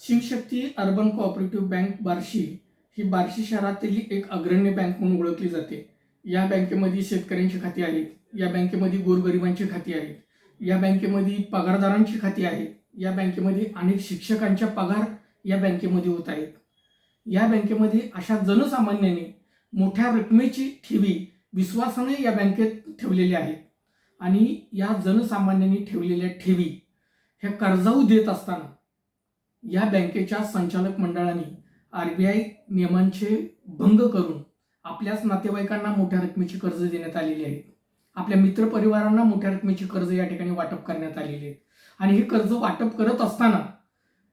Shivshakti urban cooperative bank Barshi ही बार्शी शहरातील एक अग्रण्य bank म्हणून ओळखली जाते. या बँकेमध्ये शेतकऱ्यांची खाती आहेत या बँकेमध्ये गोरगरिबांची खाती आहेत या बँकेमध्ये पगारदारांची खाती आहेत या बँकेमध्ये अनेक शिक्षकांच्या पगार या बँकेमध्ये होत आहेत. या बँकेमध्ये अशा जनसामान्याने मोठ्या रकमेची ठेवी विश्वासाने या बँकेत ठेवलेल्या आहेत आणि या जनसामान्यांनी ठेवलेल्या ठेवी ह्या कर्जाऊ देत असताना या बँकेच्या संचालक मंडळाने आर बी आय नियमांचे भंग करून आपल्याच नातेवाईकांना मोठ्या रकमेची कर्ज देण्यात आलेली आहेत आपल्या मित्रपरिवारांना मोठ्या रकमेची कर्ज या ठिकाणी वाटप करण्यात आलेली आहेत आणि हे कर्ज वाटप करत असताना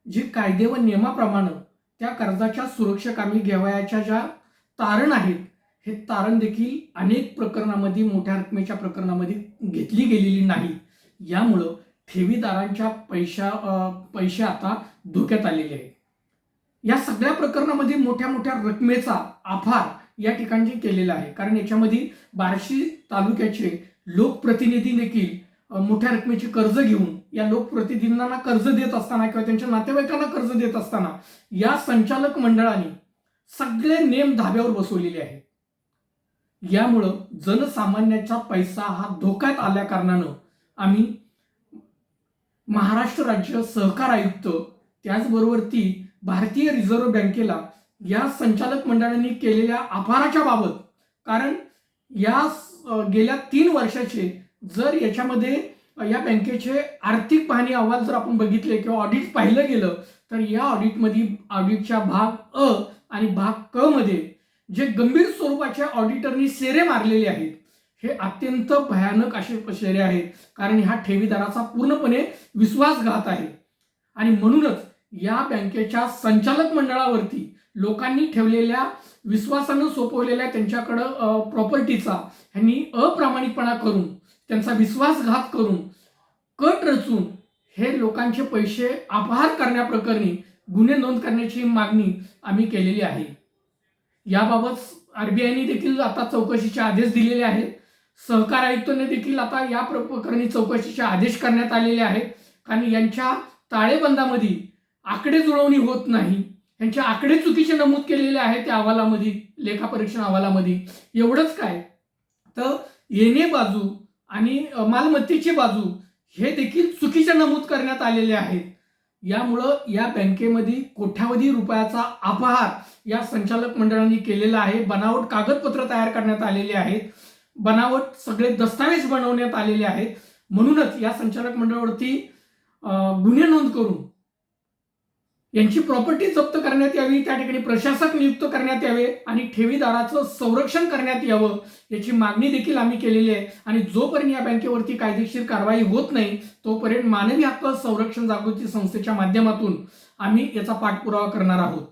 जे कायदे व नियमाप्रमाणे त्या कर्जाच्या सुरक्षाकामी घेवयाच्या ज्या तारण आहेत हे तारण देखील अनेक प्रकरणामध्ये मोठ्या रकमेच्या प्रकरणामध्ये घेतली गेलेली नाही. यामुळं ठेवीदारांच्या पैशा पैसे आता धोक्यात आलेले आहे. या सगळ्या प्रकरणामध्ये मोठ्या मोठ्या रकमेचा आभार या ठिकाणी केलेला आहे. कारण याच्यामध्ये बार्शी तालुक्याचे लोकप्रतिनिधी देखील मोठ्या रकमेची कर्ज घेऊन या लोकप्रतिनिधींना कर्ज देत असताना किंवा त्यांच्या नातेवाईकांना कर्ज देत असताना या संचालक मंडळाने सगळे नेम धाब्यावर बसवलेले आहेत. यामुळं जनसामान्याचा पैसा हा धोक्यात आल्या कारणानं आम्ही महाराष्ट्र राज्य सहकार आयुक्त त्याचबरोबर ती भारतीय रिझर्व्ह बँकेला या संचालक मंडळांनी केलेल्या आभाराच्या बाबत कारण या गेल्या तीन वर्षाचे जर याच्यामध्ये या बँकेचे आर्थिक पाहणी अहवाल जर आपण बघितले किंवा ऑडिट पाहिलं गेलं तर या ऑडिटमध्ये ऑडिटच्या भाग अ आणि भाग क मध्ये जे गंभीर स्वरूपाच्या ऑडिटरनी सेरे मारलेले आहेत हे अत्यंत भयानक असे शेरे आहेत कारण ह्या ठेवीदाराचा पूर्णपणे विश्वासघात आहे. आणि म्हणूनच या बँकेच्या संचालक मंडळावरती लोकांनी ठेवलेल्या विश्वासानं सोपवलेल्या त्यांच्याकडं प्रॉपर्टीचा ह्यांनी अप्रामाणिकपणा करून त्यांचा विश्वासघात करून कट रचून हे लोकांचे पैसे अपहार करण्याप्रकरणी गुन्हे नोंद करण्याची मागणी आम्ही केलेली आहे. याबाबत आरबीआयने देखील आता चौकशीचे आदेश दिलेले आहेत. सहकार आयुक्तांनी देखील आता या प्रकरणी चौकशीचे आदेश करण्यात आलेले आहेत. कारण यांच्या ताळेबंदामध्ये आकडे जुळवणी होत नाही. यांचे आकडे चुकीचे नमूद केलेले आहेत त्या अहवालामध्ये लेखापरीक्षण अहवालामध्ये. एवढंच काय? तर येणे बाजू आणि मालमत्तेची बाजू हे देखील चुकीचे नमूद करण्यात आलेले आहेत. यामुळं या बँकेमध्ये कोट्यावधी रुपयाचा अपहार या संचालक मंडळांनी केलेला आहे. बनावट कागदपत्र तयार करण्यात आलेले आहेत. बनावट सगळे दस्तावेज बनवण्यात आलेले आहेत. म्हणूनच या संचालक मंडळावरती गुन्हे नोंद करून यांची प्रॉपर्टी जप्त करण्यात यावी त्या ठिकाणी प्रशासक नियुक्त करण्यात यावे आणि ठेवीदाराचं संरक्षण करण्यात यावं याची मागणी देखील आम्ही केलेली आहे. आणि जोपर्यंत या बँकेवरती कायदेशीर कारवाई होत नाही तोपर्यंत मानवी हक्क संरक्षण जागृती संस्थेच्या माध्यमातून आम्ही याचा पाठपुरावा करणार आहोत.